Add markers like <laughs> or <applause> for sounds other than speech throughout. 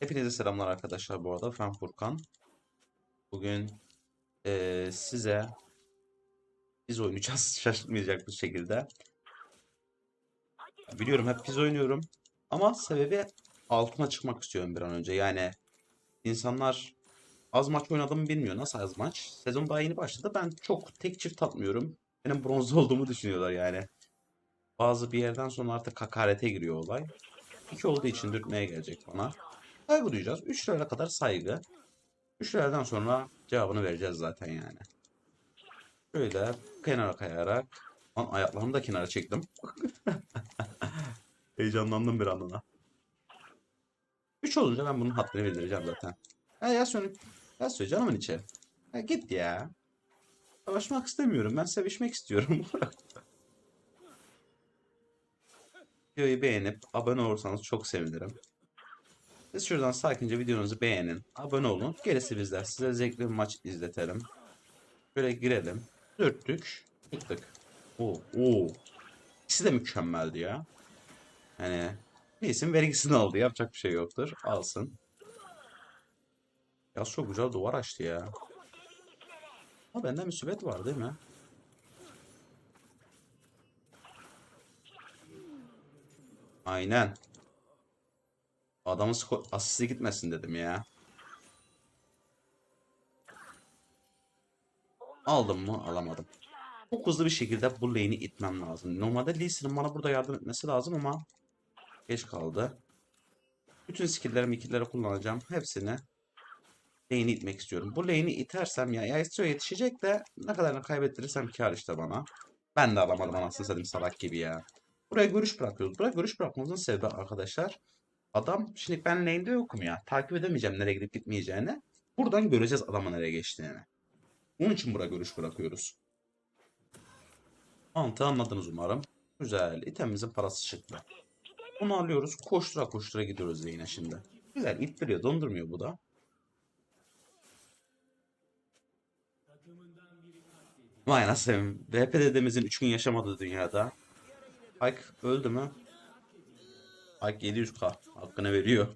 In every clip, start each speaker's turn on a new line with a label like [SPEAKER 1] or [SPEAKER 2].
[SPEAKER 1] Hepinize selamlar arkadaşlar bu arada. Ben Furkan. Bugün eee, size biz oynayacağız <laughs> şaşırtmayacak bir şekilde. Biliyorum hep biz oynuyorum. Ama sebebi altıma çıkmak istiyorum bir an önce. Yani insanlar az maç oynadığımı bilmiyor. Nasıl az maç? Sezon daha yeni başladı. Ben çok tek çift atmıyorum. Benim bronzda <laughs> olduğumu düşünüyorlar yani. Bazı bir yerden sonra artık hakarete giriyor olay. İki olduğu için dürtmeye gelecek bana. Saygı duyacağız. 3 liraya kadar saygı. 3 liradan sonra cevabını vereceğiz zaten yani. Şöyle kenara kayarak. Lan ayaklarımı da kenara çektim. <laughs> Heyecanlandım bir anına. 3 olunca ben bunun haddini bildireceğim zaten. Ya Yasun, Yasun canımın içi. Ya git ya. Savaşmak istemiyorum. Ben sevişmek istiyorum. <laughs> Videoyu beğenip abone olursanız çok sevinirim. Siz şuradan sakince videonuzu beğenin. Abone olun. Gerisi bizler. Size zevkli bir maç izletelim. Böyle girelim. Dürttük. Çıktık. Oo, oo. İkisi de mükemmeldi ya. Hani neyse vergisini aldı. Yapacak bir şey yoktur. Alsın. Ya çok güzel duvar açtı ya. Ama bende müsibet var değil mi? Aynen. Adamın asisti gitmesin dedim ya. Aldım mı? Alamadım. Çok hızlı bir şekilde bu lane'i itmem lazım. Normalde Lee bana burada yardım etmesi lazım ama geç kaldı. Bütün skill'lerimi ikilleri kullanacağım. Hepsini lane'i itmek istiyorum. Bu lane'i itersem ya Yasuo yetişecek de ne kadarını kaybettirirsem kar işte bana. Ben de alamadım anasını satayım salak gibi ya. Buraya görüş bırakıyoruz. Buraya görüş bırakmamızın sebebi arkadaşlar. Adam şimdi ben lane'de yokum ya. Takip edemeyeceğim nereye gidip gitmeyeceğini. Buradan göreceğiz adamın nereye geçtiğini. Onun için buraya görüş bırakıyoruz. Mantığı anladınız umarım. Güzel. İtemimizin parası çıktı. Bunu alıyoruz. Koştura koştura gidiyoruz yine şimdi. Güzel. ittiriyor. Dondurmuyor bu da. Vay anasını. VP dedemizin 3 gün yaşamadığı dünyada. Pike öldü mü? Pike 700k. Hakkını veriyor.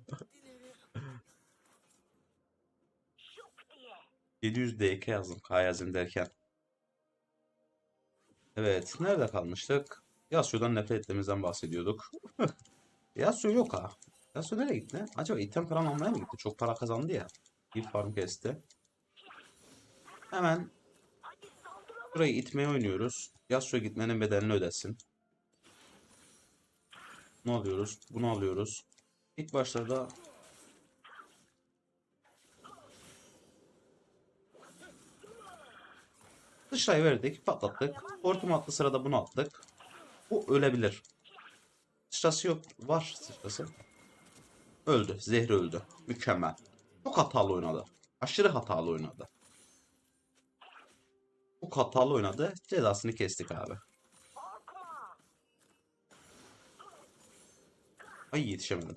[SPEAKER 1] 700 DK yazdım. K yazdım derken. Evet. Nerede kalmıştık? Yasuo'dan nefret ettiğimizden bahsediyorduk. <laughs> Yasuo yok ha. Yasuo nereye gitti? Acaba item falan almaya mı gitti? Çok para kazandı ya. Bir farm kesti. Hemen burayı itmeye oynuyoruz. Yasuo gitmenin bedelini ödesin. Bunu alıyoruz. Bunu alıyoruz. İlk başlarda Dışarı verdik, patlattık. Hortum attı sırada bunu attık. Bu ölebilir. Sıçrası yok. Var sıçrası. Öldü. Zehri öldü. Mükemmel. Çok hatalı oynadı. Aşırı hatalı oynadı. Çok hatalı oynadı. Cezasını kestik abi. Ay yetişemedim.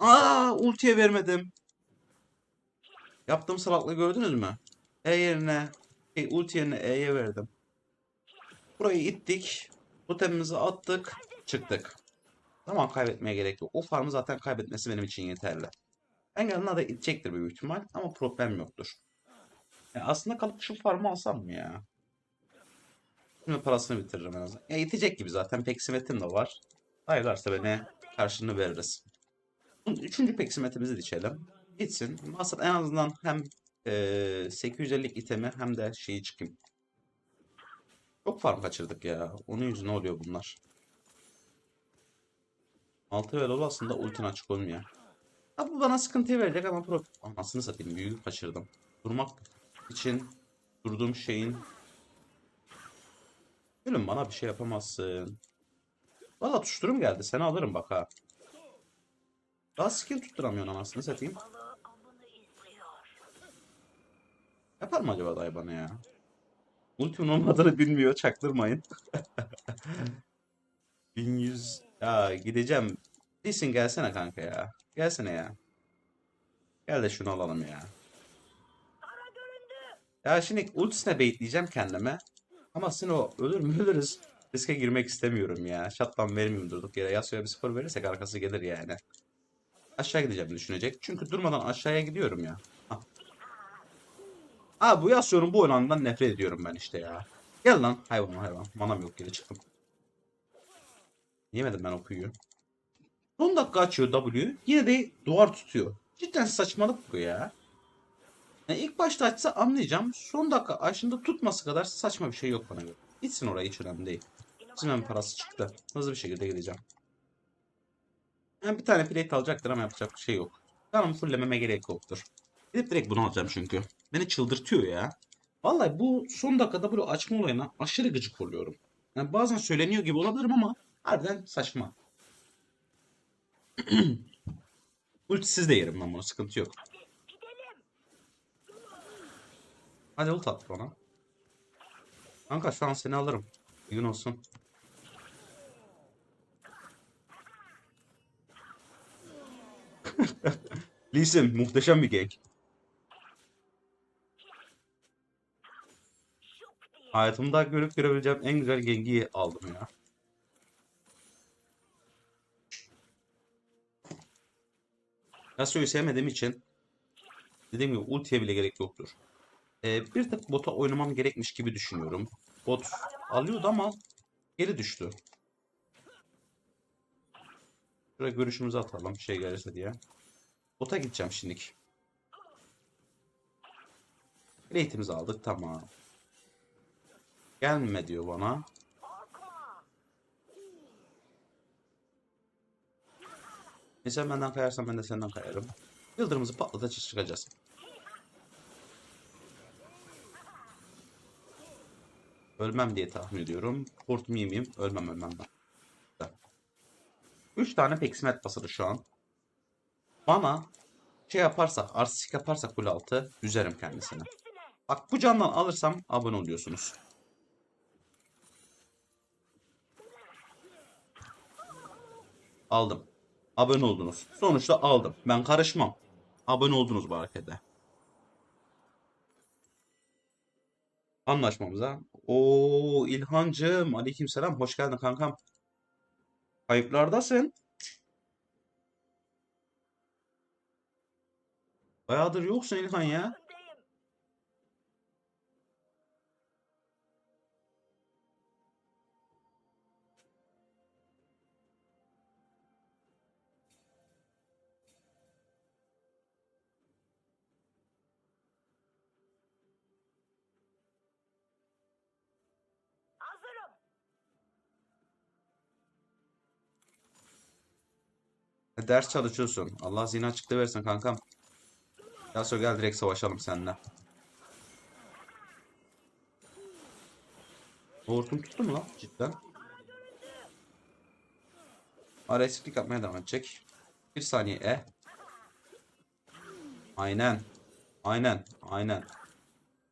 [SPEAKER 1] Aa ultiye vermedim. Yaptığım salaklığı gördünüz mü? E yerine şey, ulti yerine E'ye verdim. Burayı ittik. Totemimizi attık. Çıktık. Tamam kaybetmeye gerek yok. O farmı zaten kaybetmesi benim için yeterli. Engel'ına da itecektir büyük ihtimal ama problem yoktur. Ya aslında kalıp şu farmı alsam mı ya? Şimdi parasını bitiririm en azından. Ya itecek gibi zaten. Peksimetim de var. Hayırlarsa beni karşılığını veririz. Üçüncü peksimetimizi içelim. Gitsin. Maksat en azından hem eee 850'lik itemi hem de şeyi çıkayım. Çok farm kaçırdık ya. Onun yüzüne oluyor bunlar. 6 level oldu aslında ultin açık olmuyor. Ha, bu bana sıkıntı verecek ama pro... Anasını satayım büyük kaçırdım. Durmak için durduğum şeyin... Gülüm bana bir şey yapamazsın. Valla tuşturum geldi. Seni alırım bak ha. Daha skill tutturamıyorsun anasını satayım. Yapar mı acaba dayı bana ya? Ultimin olmadığını bilmiyor. Çaktırmayın. <laughs> 1100 ya gideceğim. Lisin gelsene kanka ya. Gelsene ya. Gel de şunu alalım ya. Ya şimdi ultisine baitleyeceğim kendime. Ama şimdi o ölür mü ölürüz. Riske girmek istemiyorum ya. Shutdown vermeyeyim durduk yere. Yasuo'ya bir skor verirsek arkası gelir yani. aşağı gideceğimi düşünecek. Çünkü durmadan aşağıya gidiyorum ya. Hah. Aa bu Yasuo'nun bu olanından nefret ediyorum ben işte ya. Gel lan hayvan hayvan. Manam yok geri çıktım. Yemedim ben o kuyu. Son dakika açıyor W. Yine de duvar tutuyor. Cidden saçmalık bu ya. Yani ilk başta açsa anlayacağım. Son dakika açtığında tutması kadar saçma bir şey yok bana göre. Gitsin oraya hiç önemli değil. Bizim parası çıktı. Hızlı bir şekilde gideceğim. Yani bir tane plate alacaktır ama yapacak bir şey yok. Tamam fullememe gerek yoktur. Gidip direkt bunu alacağım çünkü. Beni çıldırtıyor ya. Vallahi bu son dakikada böyle açma olayına aşırı gıcık oluyorum. Yani bazen söyleniyor gibi olabilirim ama harbiden saçma. <clears throat> Ultisiz de yerim ben bunu sıkıntı yok. Hadi ult at bana. Kanka şu an seni alırım. Gün olsun. <laughs> Lee Sin muhteşem bir gank. Hayatımda görüp görebileceğim en güzel gengiyi aldım ya. Yasuo'yu sevmediğim için dediğim gibi ultiye bile gerek yoktur. Ee, bir tık bota oynamam gerekmiş gibi düşünüyorum. Bot alıyordu ama geri düştü. Şuraya görüşümüzü atalım şey gelirse diye. Bota gideceğim şimdilik. Eğitimizi aldık tamam. Gelme diyor bana. E sen benden kayarsan ben de senden kayarım. Yıldırımızı patlatacağız çıkacağız. Ölmem diye tahmin ediyorum. Hortum yemeyeyim. Ölmem ölmem ben. Güzel. Üç tane peksimet basılı şu an. Bana şey yaparsak, artistik yaparsak kule altı üzerim kendisini. Bak bu candan alırsam abone oluyorsunuz. Aldım. Abone oldunuz. Sonuçta aldım. Ben karışmam. Abone oldunuz bu harekete. Anlaşmamıza. Oo İlhancığım. Aleykümselam. Hoş geldin kankam. Kayıplardasın. Bayağıdır yoksun İlhan ya. Ders çalışıyorsun. Allah zihin açıklığı versin kankam. Yasuo gel direkt savaşalım seninle. Hortum tuttu mu lan cidden? Agresiflik yapmaya devam edecek. Bir saniye E. Aynen. Aynen. Aynen.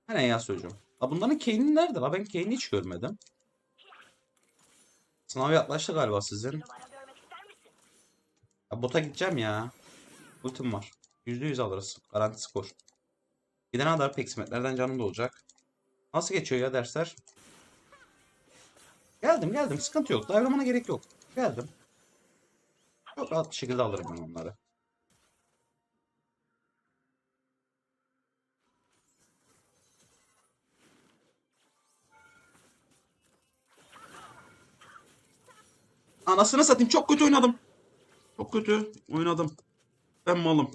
[SPEAKER 1] Aynen Yasuo'cum. La bunların Kane'i nerede la? Ben Kane'i hiç görmedim. Sınav yaklaştı galiba sizin. Ya bota gideceğim ya. Ultim var. %100 alırız. Garanti skor. Gidene kadar peksimetlerden canım da olacak. Nasıl geçiyor ya dersler? Geldim geldim. Sıkıntı yok. Dive'lamana gerek yok. Geldim. Çok rahat bir şekilde alırım ben onları. Anasını satayım. Çok kötü oynadım. Çok kötü oynadım. Ben malım.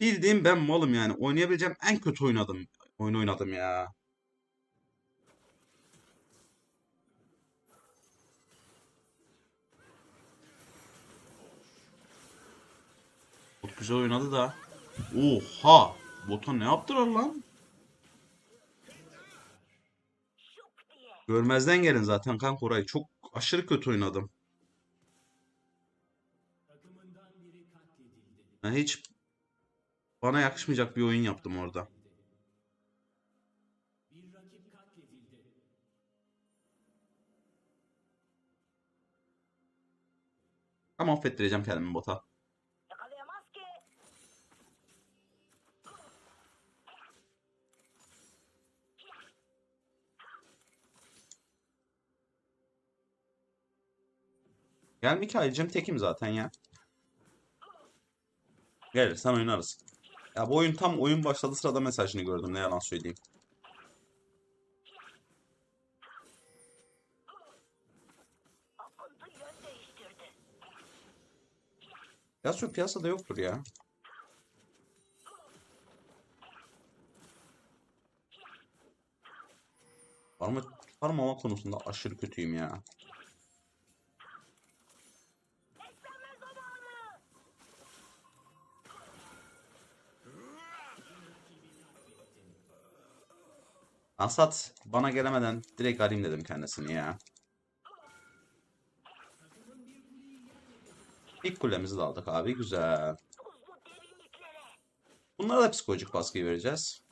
[SPEAKER 1] Bildiğim ben malım yani. Oynayabileceğim en kötü oynadım. Oyun oynadım ya. Çok güzel oynadı da. Oha! Bota ne yaptılar lan? Görmezden gelin zaten kanka orayı. Çok aşırı kötü oynadım. Ben hiç bana yakışmayacak bir oyun yaptım orada. Ama affettireceğim kendimi bota. Gel Mikail'cim tekim zaten ya. Gelirsen oynarız. Ya bu oyun tam oyun başladı sırada mesajını gördüm ne yalan söyleyeyim.
[SPEAKER 2] Değiştirdi.
[SPEAKER 1] Yasuo piyasada yoktur ya. Farm, farmlama konusunda aşırı kötüyüm ya. Asat bana gelemeden direkt alayım dedim kendisini ya. İlk kulemizi de aldık abi güzel. Bunlara da psikolojik baskıyı vereceğiz.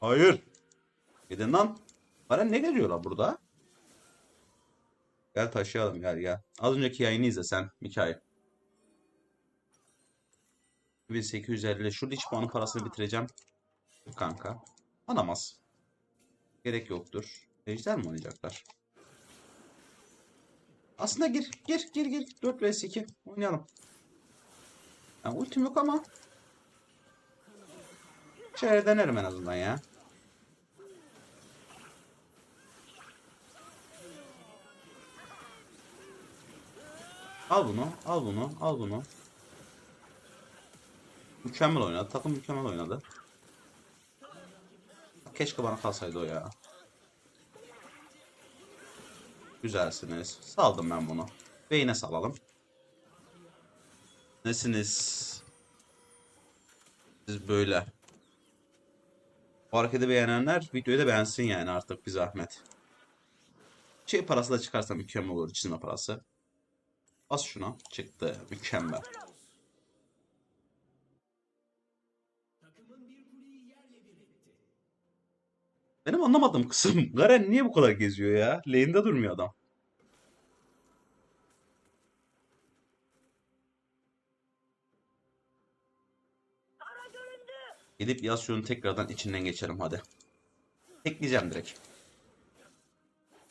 [SPEAKER 1] Hayır. Gidin lan. Bana ne geliyor lan burada? Gel taşıyalım gel gel. Az önceki yayını izle sen Mikail. 1850. Şurada iç puanın parasını bitireceğim. Kanka. Alamaz. Gerek yoktur. Ejder mi oynayacaklar? Aslında gir, gir, gir, gir. 4 vs 2. Oynayalım. Yani ultim yok ama. Şöyle denerim en azından ya. Al bunu, al bunu, al bunu. Mükemmel oynadı. Takım mükemmel oynadı. Keşke bana kalsaydı o ya. Güzelsiniz. Saldım ben bunu. Beyne salalım. Nesiniz? Siz böyle. Bu hareketi beğenenler videoyu da beğensin yani artık bir zahmet. Şey parası da çıkarsa mükemmel olur çizme parası. Bas şuna. Çıktı. Mükemmel. Benim anlamadığım kısım <laughs> Garen niye bu kadar geziyor ya? Lane'de durmuyor adam. Gidip Yasuo'nun tekrardan içinden geçerim hadi. Tekleyeceğim direkt.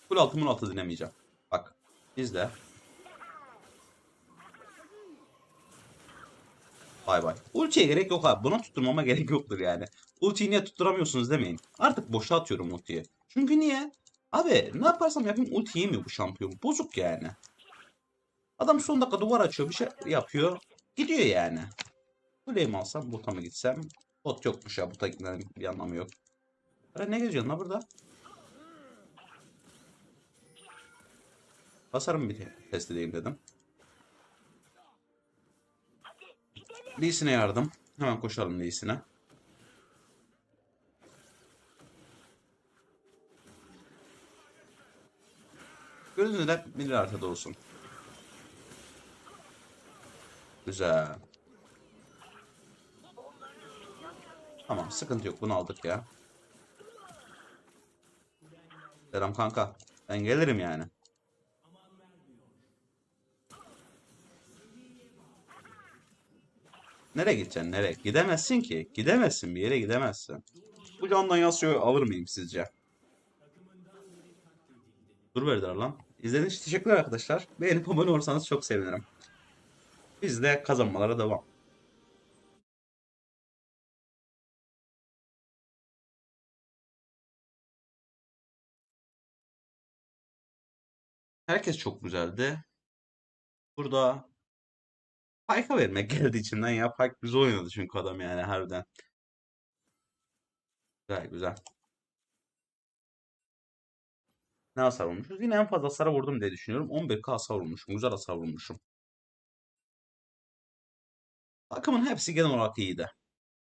[SPEAKER 1] Full altı mul altı dinemeyeceğim. Bak. izle. Bay bay. Ultiye gerek yok abi. Buna tutturmama <laughs> gerek yoktur yani. Ultiyi niye tutturamıyorsunuz demeyin. Artık boşa atıyorum ultiyi. Çünkü niye? Abi ne yaparsam yapayım ulti yemiyor bu şampiyon. Bozuk yani. Adam son dakika duvar açıyor bir şey yapıyor. Gidiyor yani. Kuleyi mi alsam bota mı gitsem? Bot yokmuş ya bota gitmenin bir anlamı yok. Ara ne geziyorsun la burada? Basarım bir test edeyim dedim.
[SPEAKER 2] Gidelim.
[SPEAKER 1] Lee Sin'e yardım. Hemen koşalım Lee Sin'e. Gözünüzde de bir arkada olsun. Güzel. Tamam sıkıntı yok bunu aldık ya. Selam kanka. Ben gelirim yani. Nereye gideceksin? Nereye? Gidemezsin ki. Gidemezsin bir yere gidemezsin. Bu candan Yasuo'yu alır mıyım sizce? Dur verdiler lan. İzlediğiniz için teşekkürler arkadaşlar. Beğenip abone olursanız çok sevinirim. Biz de kazanmalara devam. Herkes çok güzeldi. Burada Pike'a vermek geldi içimden ya. Pike güzel oynadı çünkü adam yani harbiden. Güzel güzel. Ne hasar vurmuşuz? Yine en fazla hasara vurdum diye düşünüyorum. 11k hasar vurmuşum. Güzel hasar vurmuşum. Takımın hepsi genel olarak iyiydi.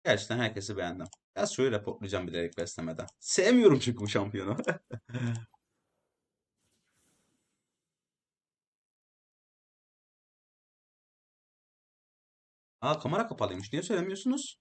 [SPEAKER 1] Gerçekten herkesi beğendim. Ya şöyle reportlayacağım bilerek beslemeden. Sevmiyorum çünkü bu şampiyonu. <laughs> Aa kamera kapalıymış. Niye söylemiyorsunuz?